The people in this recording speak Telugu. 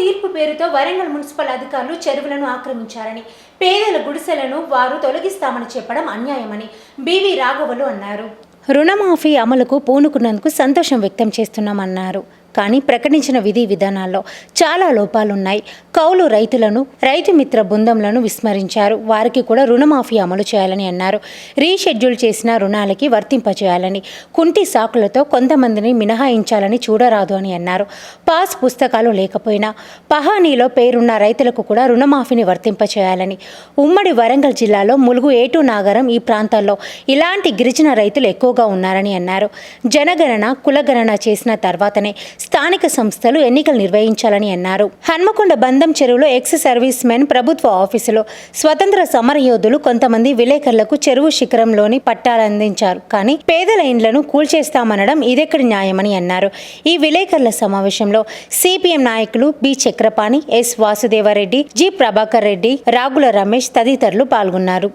తీర్పు పేరుతో వరంగల్ మున్సిపల్ అధికారులు చెరువులను ఆక్రమించారని పేదల గుడిసెలను వారు తొలగిస్తామని చెప్పడం అన్యాయమని బీవీ రాఘవలు అన్నారు. రుణమాఫీ అమలుకు పూనుకున్నందుకు సంతోషం వ్యక్తం చేస్తున్నామన్నారు. కానీ ప్రకటించిన విధి విధానాల్లో చాలా లోపాలున్నాయి. కౌలు రైతులను రైతు మిత్ర బృందంలను విస్మరించారు. వారికి కూడా రుణమాఫీ అమలు చేయాలని అన్నారు. రీషెడ్యూల్ చేసిన రుణాలకి వర్తింపచేయాలని కుంటి సాకులతో కొంతమందిని మినహాయించాలని చూడరాదు అని అన్నారు. పాస్ పుస్తకాలు లేకపోయినా పహానీలో పేరున్న రైతులకు కూడా రుణమాఫీని వర్తింపచేయాలని ఉమ్మడి వరంగల్ జిల్లాలో ములుగు ఏటు నాగరం ఈ ప్రాంతాల్లో ఇలాంటి గిరిజన రైతులు ఎక్కువగా ఉన్నారని అన్నారు. జనగణన కులగణన చేసిన తర్వాతనే స్థానిక సంస్థలు ఎన్నికలు నిర్వహించాలని అన్నారు. హన్మకొండ బంధం చెరువులో ఎక్స్ సర్వీస్ మెన్ ప్రభుత్వ ఆఫీసులో స్వతంత్ర సమరయోధులు కొంతమంది విలేకరులకు చెరువు శిఖరంలోని పట్టాలు అందించారు. కానీ పేదల ఇండ్లను కూల్చేస్తామనడం ఇదెక్కడి న్యాయమని అన్నారు. ఈ విలేకరుల సమావేశంలో సిపిఎం నాయకులు B. Chakrapani S. Vasudeva Reddy G. Prabhakar Reddy Ragula Ramesh తదితరులు పాల్గొన్నారు.